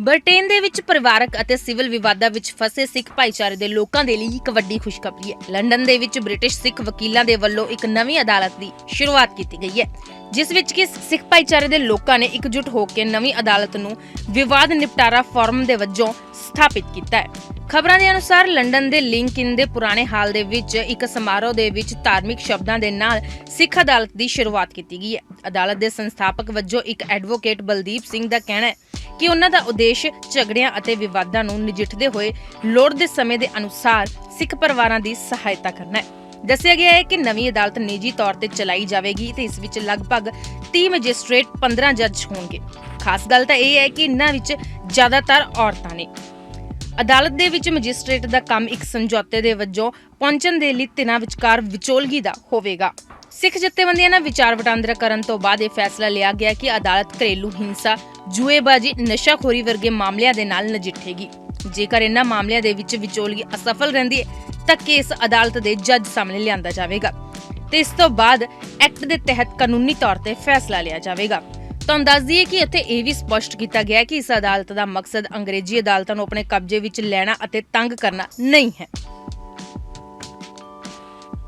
Britain ਦੇ ਵਿੱਚ ਪਰਿਵਾਰਕ ਅਤੇ ਸਿਵਲ ਵਿਵਾਦਾਂ ਵਿੱਚ ਫਸੇ ਸਿੱਖ ਭਾਈਚਾਰੇ ਦੇ ਲੋਕਾਂ ਦੇ ਲਈ ਇੱਕ ਵੱਡੀ ਖੁਸ਼ਖਬਰੀ ਹੈ। ਲੰਡਨ ਦੇ ਵਿੱਚ ਬ੍ਰਿਟਿਸ਼ ਸਿੱਖ ਵਕੀਲਾਂ ਦੇ ਵੱਲੋਂ ਇੱਕ ਨਵੀਂ ਅਦਾਲਤ ਦੀ ਸ਼ੁਰੂਆਤ ਕੀਤੀ ਗਈ ਹੈ, ਜਿਸ ਵਿੱਚ ਕਿ ਸਿੱਖ ਭਾਈਚਾਰੇ ਦੇ ਲੋਕਾਂ ਨੇ ਇਕਜੁੱਟ ਹੋ ਕੇ ਨਵੀਂ ਅਦਾਲਤ ਨੂੰ ਵਿਵਾਦ ਨਿਪਟਾਰਾ ਫੋਰਮ ਦੇ ਵਜੋਂ ਸਥਾਪਿਤ ਕੀਤਾ ਹੈ। ਖਬਰਾਂ ਦੇ ਅਨੁਸਾਰ ਲੰਡਨ ਦੇ ਲਿੰਕਇਨ ਦੇ ਪੁਰਾਣੇ ਹਾਲ ਦੇ ਵਿੱਚ ਇੱਕ ਸਮਾਰੋਹ ਦੇ ਵਿੱਚ ਧਾਰਮਿਕ ਸ਼ਬਦਾਂ ਦੇ ਨਾਲ ਸਿੱਖ ਅਦਾਲਤ ਦੀ ਸ਼ੁਰੂਆਤ ਕੀਤੀ ਗਈ ਹੈ। ਅਦਾਲਤ ਦੇ ਸੰਸਥਾਪਕ ਵਜੋਂ ਇੱਕ ਐਡਵੋਕੇਟ ਬਲਦੀਪ ਸਿੰਘ ਦਾ ਕਹਿਣਾ ਹੈ ਕਿ ਉਹਨਾਂ ਦਾ ਉਦੇਸ਼ ਝਗੜਿਆਂ ਅਤੇ ਵਿਵਾਦਾਂ ਨੂੰ ਨਜਿੱਠਦੇ ਹੋਏ ਲੋੜ ਦੇ ਸਮੇਂ ਦੇ ਅਨੁਸਾਰ ਸਿੱਖ ਪਰਿਵਾਰਾਂ ਦੀ ਸਹਾਇਤਾ ਕਰਨਾ ਹੈ। ਦੱਸਿਆ ਗਿਆ ਹੈ ਕਿ ਨਵੀਂ ਅਦਾਲਤ ਨਿੱਜੀ ਤੌਰ ਤੇ ਚਲਾਈ ਜਾਵੇਗੀ ਤੇ ਇਸ ਵਿੱਚ ਲਗਭਗ 30 ਮੈਜਿਸਟ੍ਰੇਟ 15 ਜੱਜ ਹੋਣਗੇ। ਖਾਸ ਗੱਲ ਤਾਂ ਇਹ ਹੈ ਕਿ ਇਹਨਾਂ ਵਿੱਚ ਜ਼ਿਆਦਾਤਰ ਔਰਤਾਂ ਨੇ। ਅਦਾਲਤ ਦੇ ਵਿੱਚ ਮੈਜਿਸਟ੍ਰੇਟ ਦਾ ਕੰਮ ਇੱਕ ਸਮਝੌਤੇ ਦੇ ਵਜੋਂ ਪਹੁੰਚਣ ਦੇ ਲਈ ਤਿੰਨਾਂ ਵਿਚਕਾਰ ਵਿਚੋਲਗੀ ਦਾ ਹੋਵੇਗਾ। ਸਿੱਖ ਜਥੇਬੰਦੀਆਂ ਨਾਲ ਵਿਚਾਰ ਵਟਾਂਦਰਾ ਕਰਨ ਤੋਂ ਬਾਅਦ ਇਹ ਫੈਸਲਾ ਲਿਆ ਗਿਆ ਕਿ ਅਦਾਲਤ ਘਰੇਲੂ ਹਿੰਸਾ ਜੂਏਬਾਜੀ ਨਸ਼ਾਖੋਰੀ ਵਰਗੇ ਮਾਮਲਿਆਂ ਦੇ ਨਾਲ ਨਜਿੱਠੇਗੀ। ਜੇਕਰ ਇਹਨਾਂ ਮਾਮਲਿਆਂ ਦੇ ਵਿੱਚ ਵਿਚੋਲਗੀ ਅਸਫਲ ਰਹਿੰਦੀ ਹੈ, ਤਾਂ ਕੇਸ ਅਦਾਲਤ ਦੇ ਜੱਜ ਸਾਹਮਣੇ ਲਿਆਂਦਾ ਜਾਵੇਗਾ। ਤੇ ਇਸ ਤੋਂ ਬਾਅਦ ਐਕਟ ਦੇ ਤਹਿਤ ਕਾਨੂੰਨੀ ਤੌਰ ਤੇ ਫੈਸਲਾ ਲਿਆ ਜਾਵੇਗਾ। ਤੁਹਾਨੂੰ ਦੱਸ ਦਈਏ ਕਿ ਇੱਥੇ ਇਹ ਵੀ ਸਪਸ਼ਟ ਕੀਤਾ ਗਿਆ ਕਿ ਇਸ ਅਦਾਲਤ ਦਾ ਮਕਸਦ ਅੰਗਰੇਜ਼ੀ ਅਦਾਲਤਾਂ ਨੂੰ ਆਪਣੇ ਕਬਜ਼ੇ ਵਿੱਚ ਲੈਣਾ ਅਤੇ ਤੰਗ ਕਰਨਾ ਨਹੀਂ ਹੈ।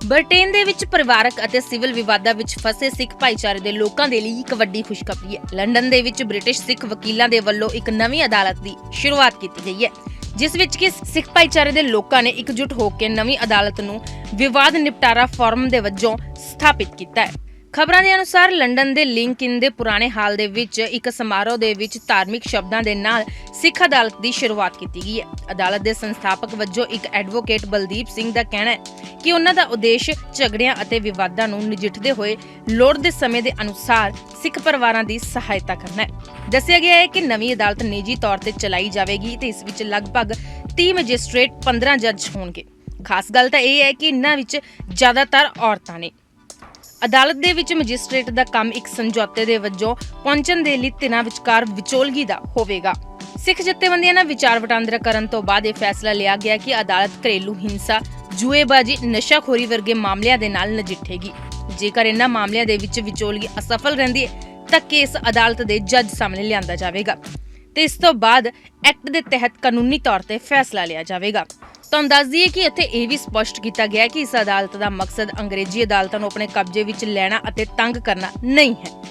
ਬ੍ਰਿਟੇਨ ਦੇ ਵਿੱਚ ਪਰਿਵਾਰਕ ਅਤੇ ਸਿਵਲ ਵਿਵਾਦਾਂ ਵਿੱਚ ਫਸੇ ਸਿੱਖ ਭਾਈਚਾਰੇ ਦੇ ਲੋਕਾਂ ਦੇ ਲਈ ਇੱਕ ਵੱਡੀ ਖੁਸ਼ਖਬਰੀ ਹੈ। ਲੰਡਨ ਦੇ ਵਿੱਚ ਬ੍ਰਿਟਿਸ਼ ਸਿੱਖ ਵਕੀਲਾਂ ਦੇ ਵੱਲੋਂ ਇੱਕ ਨਵੀਂ ਅਦਾਲਤ ਦੀ ਸ਼ੁਰੂਆਤ ਕੀਤੀ ਗਈ ਹੈ, ਜਿਸ ਵਿੱਚ ਕਿ ਸਿੱਖ ਭਾਈਚਾਰੇ ਦੇ ਲੋਕਾਂ ਨੇ ਇਕਜੁੱਟ ਹੋ ਕੇ ਨਵੀਂ ਅਦਾਲਤ ਨੂੰ ਵਿਵਾਦ ਨਿਪਟਾਰਾ ਫੋਰਮ ਦੇ ਵਜੋਂ ਸਥਾਪਿਤ ਕੀਤਾ ਹੈ। ਖਬਰਾਂ ਦੇ ਅਨੁਸਾਰ ਲੰਡਨ ਦੇ ਲਿੰਕਇਨ ਦੇ ਪੁਰਾਣੇ ਹਾਲ ਦੇ ਵਿੱਚ ਇੱਕ ਸਮਾਰੋਹ ਦੇ ਵਿੱਚ ਧਾਰਮਿਕ ਸ਼ਬਦਾਂ ਦੇ ਨਾਲ ਸਿੱਖ ਅਦਾਲਤ ਦੀ ਸ਼ੁਰੂਆਤ ਕੀਤੀ ਗਈ ਹੈ। ਅਦਾਲਤ ਦੇ ਸੰਸਥਾਪਕ ਵਜੋਂ ਇੱਕ ਐਡਵੋਕੇਟ ਬਲਦੀਪ ਸਿੰਘ ਦਾ ਕਹਿਣਾ ਹੈ ਕਿ ਉਹਨਾਂ ਦਾ ਉਦੇਸ਼ ਝਗੜਿਆਂ ਅਤੇ ਵਿਵਾਦਾਂ ਨੂੰ ਨਜਿੱਠਦੇ ਹੋਏ ਲੋੜ ਦੇ ਸਮੇਂ ਦੇ ਅਨੁਸਾਰ ਸਿੱਖ ਪਰਿਵਾਰਾਂ ਦੀ ਸਹਾਇਤਾ ਕਰਨਾ ਹੈ। ਦੱਸਿਆ ਗਿਆ ਹੈ ਕਿ ਨਵੀਂ ਅਦਾਲਤ ਨਿੱਜੀ ਤੌਰ ਤੇ ਚਲਾਈ ਜਾਵੇਗੀ ਤੇ ਇਸ ਵਿੱਚ ਲਗਭਗ 30 ਮੈਜਿਸਟ੍ਰੇਟ 15 ਜੱਜ ਹੋਣਗੇ। ਖਾਸ ਗੱਲ ਤਾਂ ਇਹ ਹੈ ਕਿ ਇਹਨਾਂ ਵਿੱਚ ਜ਼ਿਆਦਾਤਰ ਔਰਤਾਂ ਨੇ। ਅਦਾਲਤ ਦੇ ਵਿੱਚ ਮੈਜਿਸਟ੍ਰੇਟ ਦਾ ਕੰਮ ਇੱਕ ਸਮਝੌਤੇ ਦੇ ਵਜੋਂ ਪਹੁੰਚਣ ਦੇ ਲਈ ਤਿੰਨਾਂ ਵਿਚਕਾਰ ਵਿਚੋਲਗੀ ਦਾ ਹੋਵੇਗਾ। ਸਿੱਖ ਜਥੇਬੰਦੀਆਂ ਨਾਲ ਵਿਚਾਰ ਵਟਾਂਦਰਾ ਕਰਨ ਤੋਂ ਬਾਅਦ ਇਹ ਫੈਸਲਾ ਲਿਆ ਗਿਆ ਕਿ ਅਦਾਲਤ ਘਰੇਲੂ ਹਿੰਸਾ, ਜੂਏਬਾਜੀ, ਨਸ਼ਾਖੋਰੀ ਵਰਗੇ ਮਾਮਲਿਆਂ ਦੇ ਨਾਲ ਨਜਿੱਠੇਗੀ। ਜੇਕਰ ਇਹਨਾਂ ਮਾਮਲਿਆਂ ਦੇ ਵਿੱਚ ਵਿਚੋਲਗੀ ਅਸਫਲ ਰਹਿੰਦੀ ਹੈ, ਤਾਂ ਕੇਸ ਅਦਾਲਤ ਦੇ ਜੱਜ ਸਾਹਮਣੇ ਲਿਆਂਦਾ ਜਾਵੇਗਾ। ਤੇ ਇਸ ਤੋਂ ਬਾਅਦ ਐਕਟ ਦੇ ਤਹਿਤ ਕਾਨੂੰਨੀ ਤੌਰ ਤੇ ਫੈਸਲਾ ਲਿਆ ਜਾਵੇਗਾ। ਤੁਹਾਨੂੰ ਦੱਸ ਦਈਏ ਕਿ ਇੱਥੇ ਇਹ ਵੀ ਸਪਸ਼ਟ ਕੀਤਾ ਗਿਆ ਹੈ ਕਿ ਇਸ ਅਦਾਲਤ ਦਾ ਮਕਸਦ ਅੰਗਰੇਜ਼ੀ ਅਦਾਲਤਾਂ ਨੂੰ ਆਪਣੇ ਕਬਜ਼ੇ ਵਿੱਚ ਲੈਣਾ ਅਤੇ ਤੰਗ ਕਰਨਾ ਨਹੀਂ ਹੈ।